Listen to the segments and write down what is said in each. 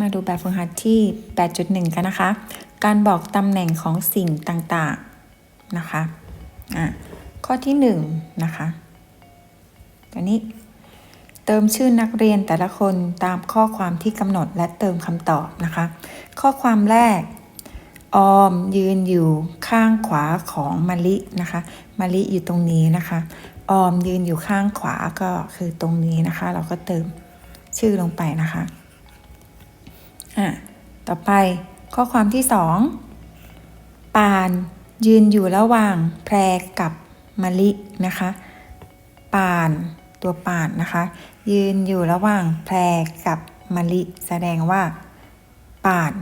มาดูแบบฝึกหัดที่ 8.1 กันนะคะ การบอกตำแหน่งของสิ่งต่างๆนะคะอะข้อที่1นะคะตัวนี้ เติมชื่อนักเรียนแต่ละคนตามข้อความที่กำหนดและเติมคำตอบนะคะ ข้อความแรก ออมยืนอยู่ข้างขวาของมะลินะคะมะลิอยู่ตรงนี้นะคะ ออมยืนอยู่ข้างขวาก็คือตรงนี้นะคะ เราก็เติมชื่อลงไปนะคะ อะต่อไปข้อความที่สองปานยืนอยู่ระหว่างแพรกับมะลินะคะปานตัวปานนะคะ ยืนอยู่ระหว่างแพรกับมะลิ แสดงว่าปาน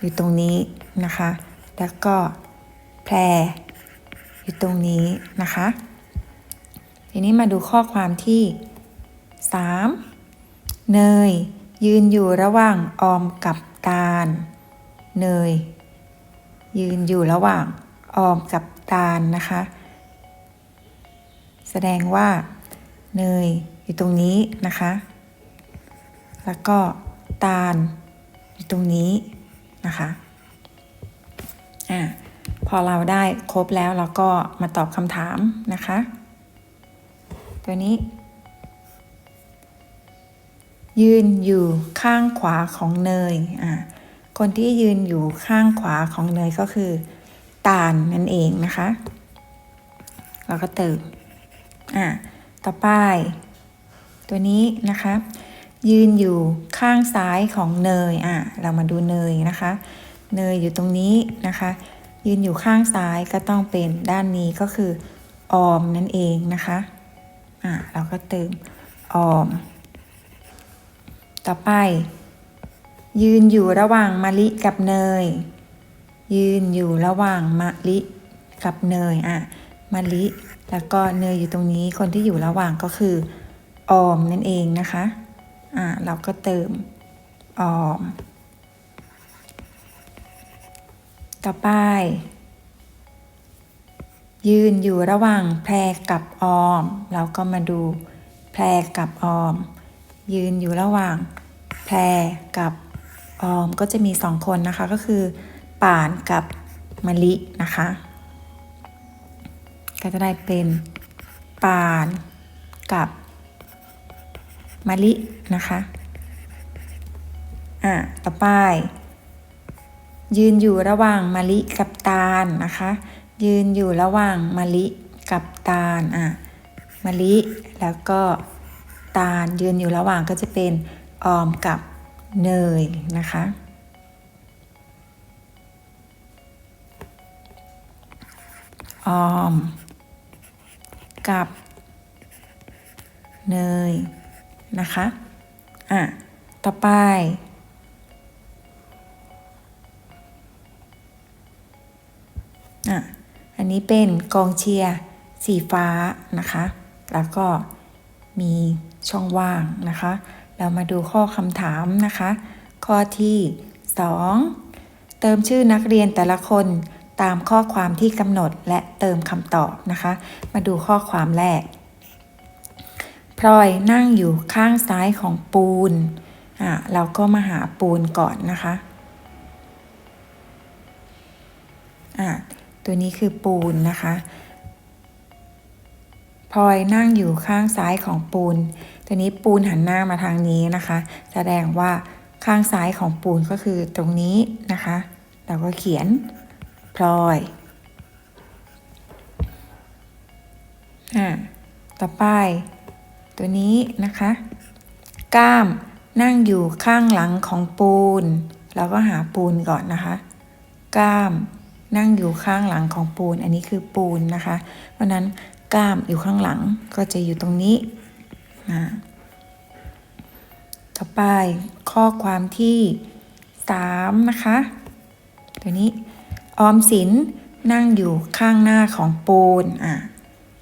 อยู่ตรงนี้นะคะ แล้วก็แพรอยู่ตรงนี้นะคะ ทีนี้มาดูข้อความที่ 3 เนย ยืนอยู่ระหว่างออมกับตาล เนย ยืนอยู่ระหว่างออมกับตาลนะคะ แสดงว่า เนยอยู่ตรงนี้นะคะ แล้วก็ตาลอยู่ตรงนี้นะคะอะพอเราได้ครบแล้วเราก็มาตอบคำถามนะคะ ตัวนี้ ยืนอยู่ข้างขวาของเนยอะคนที่ยืนอยู่ข้างขวาของเนยก็คือตาลนั่นเองนะคะเราก็เติมอะต่อไป ตัวนี้นะคะ ยืนอยู่ข้างซ้ายของเนยอะเรามาดูเนยนะคะ เนยอยู่ตรงนี้นะคะ ยืนอยู่ข้างซ้ายก็ต้องเป็นด้านนี้ก็คือออมนั่นเองนะคะอะเราก็เติมออม ต่อไป ยืนอยู่ระหว่างมะลิกับเนย ยืนอยู่ระหว่างมะลิกับเนยอะมะลิแล้วก็เนยอยู่ตรงนี้คนที่อยู่ระหว่างก็คือออมนั่นเองนะคะอะเราก็เติมออม ต่อไป ยืนอยู่ระหว่างแพรกับออม เราก็มาดูแพรกับออม ยืนอยู่ระหว่างแพรกับออมก็จะมีสองคนนะคะก็คือ ป่านกับมะลินะคะ ก็จะได้เป็นป่านกับมะลินะคะอะต่อไป ยืนอยู่ระหว่างมะลิกับตาลนะคะ ยืนอยู่ระหว่างมะลิกับตาลอะมะลิแล้วก็ ตาลยืนอยู่ระหว่างก็จะเป็นออมกับเนยนะคะ ออม กับ เนยนะคะ อะ ต่อไป อะ อันนี้เป็นกองเชียร์สีฟ้านะคะ แล้วก็มี ช่องว่างนะคะ เรามาดูข้อคำถามนะคะ ข้อที่ 2 เติมชื่อนักเรียนแต่ละคนตามข้อความที่กำหนดและเติมคำตอบนะคะ มาดูข้อความแรกพลอยนั่งอยู่ข้างซ้ายของปูนอะเราก็มาหาปูนก่อนนะคะอะตัวนี้คือปูนนะคะ พลอยนั่งอยู่ข้างซ้ายของปูนตัวนี้ปูนหันหน้ามาทางนี้นะคะ แสดงว่าข้างซ้ายของปูนก็คือตรงนี้นะคะ เราก็เขียนพลอยอ่าต่อไป ตัวนี้นะคะ ก้ามนั่งอยู่ข้างหลังของปูน เราก็หาปูนก่อนนะคะ ก้ามนั่งอยู่ข้างหลังของปูน อันนี้คือปูนนะคะ เพราะนั้น กล้ามอยู่ข้างหลังก็จะอยู่ตรงนี้นะต่อไปข้อความที่ 3 นะคะ ตัวนี้ออมสินนั่งอยู่ข้างหน้าของปูนอะ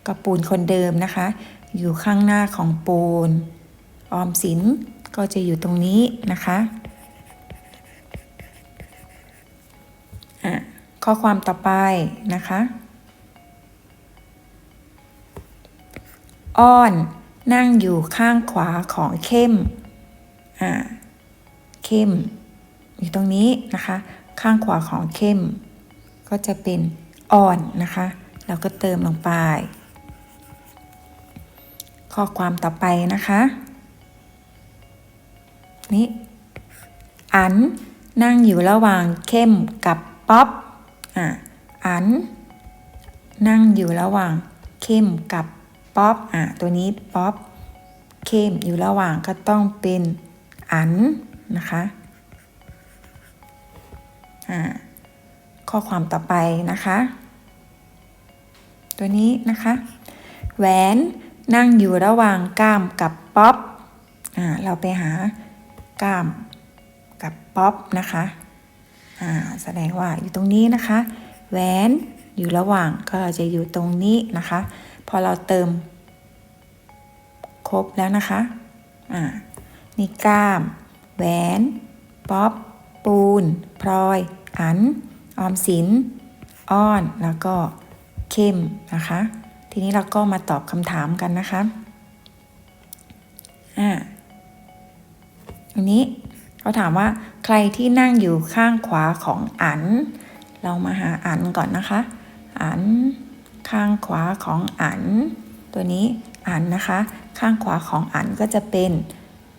ก็ปูนคนเดิมนะคะ อยู่ข้างหน้าของปูน ออมสินก็จะอยู่ตรงนี้นะคะอะข้อความต่อไปนะคะ อ้อน นั่งอยู่ข้างขวาของเข้ม อ่า เข้ม อยู่ตรงนี้นะคะ ข้างขวาของเข้ม ก็จะเป็นอ่อนนะคะ เราก็เติมลงไป ข้อความต่อไปนะคะ นี่ อัน นั่งอยู่ระหว่างเข้มกับป๊อป อะอัน นั่งอยู่ระหว่างเข้มกับ ป๊อปอะตัวนี้ป๊อปเข้มอยู่ระหว่างก็ต้องเป็นอันนะคะอ่าข้อความต่อไปนะคะ ตัวนี้นะคะ แหวนนั่งอยู่ระหว่างก้ามกับป๊อปอ่าเราไปหาก้ามกับป๊อปนะคะอ่าแสดงว่าอยู่ตรงนี้นะคะ แหวนอยู่ระหว่างก็จะอยู่ตรงนี้นะคะ พอเราเติม ครบแล้วนะคะอ่านี่กล้าม แหวน ป๊อป ปูน พลอย อัน ออมสิน อ้อน แล้วก็เข้มนะคะ ทีนี้เราก็มาตอบคำถามกันนะคะอ่าอันนี้เขาถามว่าใครที่นั่งอยู่ข้างขวาของอัน เรามาหาอันก่อนนะคะ อัน ข้างขวาของอัน ตัวนี้อันนะคะ ข้างขวาของอันก็จะเป็น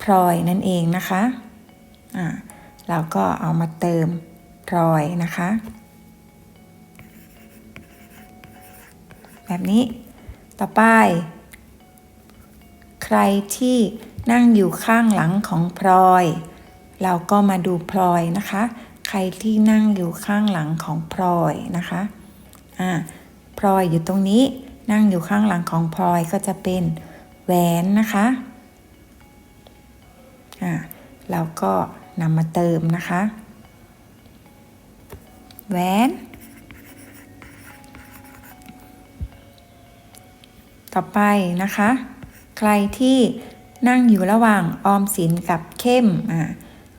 พลอยนั่นเองนะคะอ่าเราก็เอามาเติมพลอยนะคะ แบบนี้ต่อไป ใครที่นั่งอยู่ข้างหลังของพลอย เราก็มาดูพลอยนะคะ ใครที่นั่งอยู่ข้างหลังของพลอยนะคะอ่า พลอยอยู่ตรงนี้นั่งอยู่ข้างหลังของพลอยก็จะเป็นแหวนนะคะอ่าเราก็นำมาเติมนะคะ แหวนต่อไปนะคะ ใครที่นั่งอยู่ระหว่างออมสินกับเข้มอ่า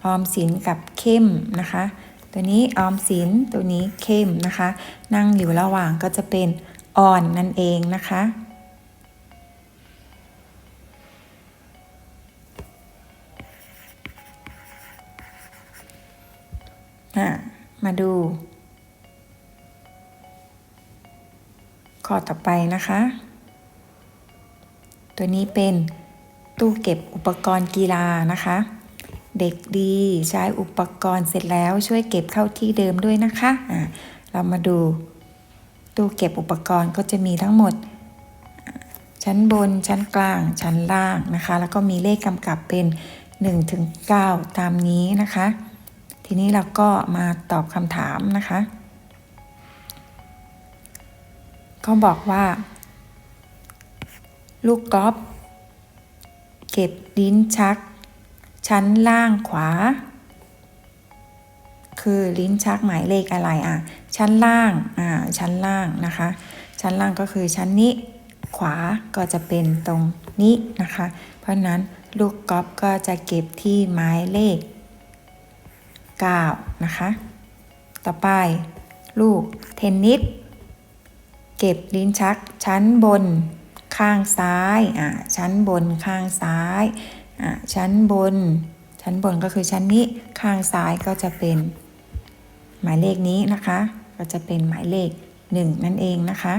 ออมสินกับเข้มนะคะ ตัวนี้ออมสินตัวนี้เข้มนะคะ นั่งอยู่ระหว่างก็จะเป็นอ่อนนั่นเองนะคะอะมาดู ข้อต่อไปนะคะ ตัวนี้เป็นตู้เก็บอุปกรณ์กีฬานะคะ เด็กดีใช้อุปกรณ์เสร็จแล้วช่วยเก็บเข้าที่เดิมด้วยนะคะะเรามาดูตู้เก็บอุปกรณ์ก็จะมีทั้งหมด ชั้นบนชั้นกลาง ชั้นล่างนะคะ แล้วก็มีเลขกำกับเป็น1ถึง9ตามนี้นะคะ ทีนี้เราก็มาตอบคำถามนะคะเขาบอกว่า ลูกกอล์ฟเก็บลิ้นชัก ชั้นล่างขวา คือลิ้นชักหมายเลขอะไรอะ ชั้นล่าง อ่า ชั้นล่างนะคะ ชั้นล่างก็คือชั้นนี้ ขวาก็จะเป็นตรงนี้นะคะ เพราะนั้นลูกกอล์ฟก็จะเก็บที่หมายเลข 9 นะคะ ต่อไปลูกเทนนิสเก็บลิ้นชักชั้นบนข้างซ้าย อ่า ชั้นบนข้างซ้าย ชั้นบน ชั้นบนก็คือชั้นนี้ข้างซ้ายก็จะเป็น หมายเลขนี้นะคะ ก็จะเป็นหมายเลข 1 นั่นเองนะคะ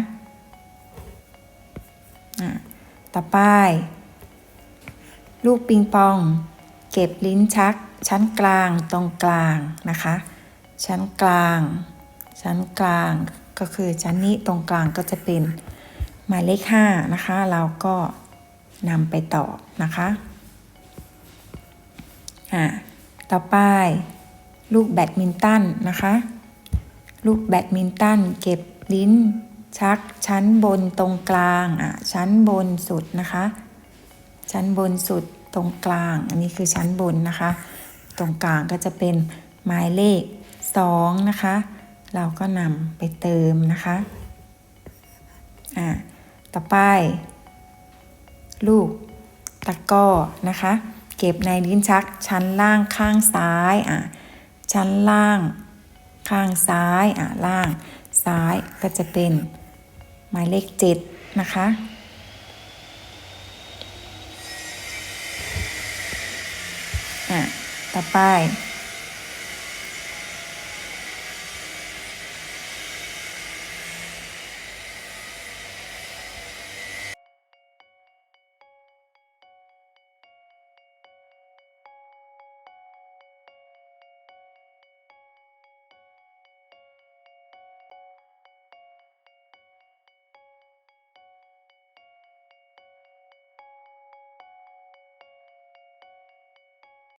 ต่อไป ลูกปิงปอง เก็บลิ้นชัก ชั้นกลางตรงกลางนะคะ ชั้นกลาง ชั้นกลางก็คือชั้นนี้ตรงกลางก็จะเป็นหมายเลข5นะคะ เราก็นำไปต่อนะคะ อ่าต่อไป ลูกแบดมินตันนะคะ ลูกแบดมินตันเก็บลิ้นชักชั้นบนตรงกลางอะชั้นบนสุดนะคะ ชั้นบนสุดตรงกลาง อันนี้คือชั้นบนนะคะ ตรงกลางก็จะเป็นหมายเลข 2 นะคะ เราก็นำไปเติมนะคะอ่าต่อไป ลูกตะก้อนะคะ เก็บในลิ้นชักชั้นล่างข้างซ้ายอะชั้นล่าง ข้างซ้ายอะล่าง ซ้ายก็จะเป็นหมายเลข7นะคะอะต่อไป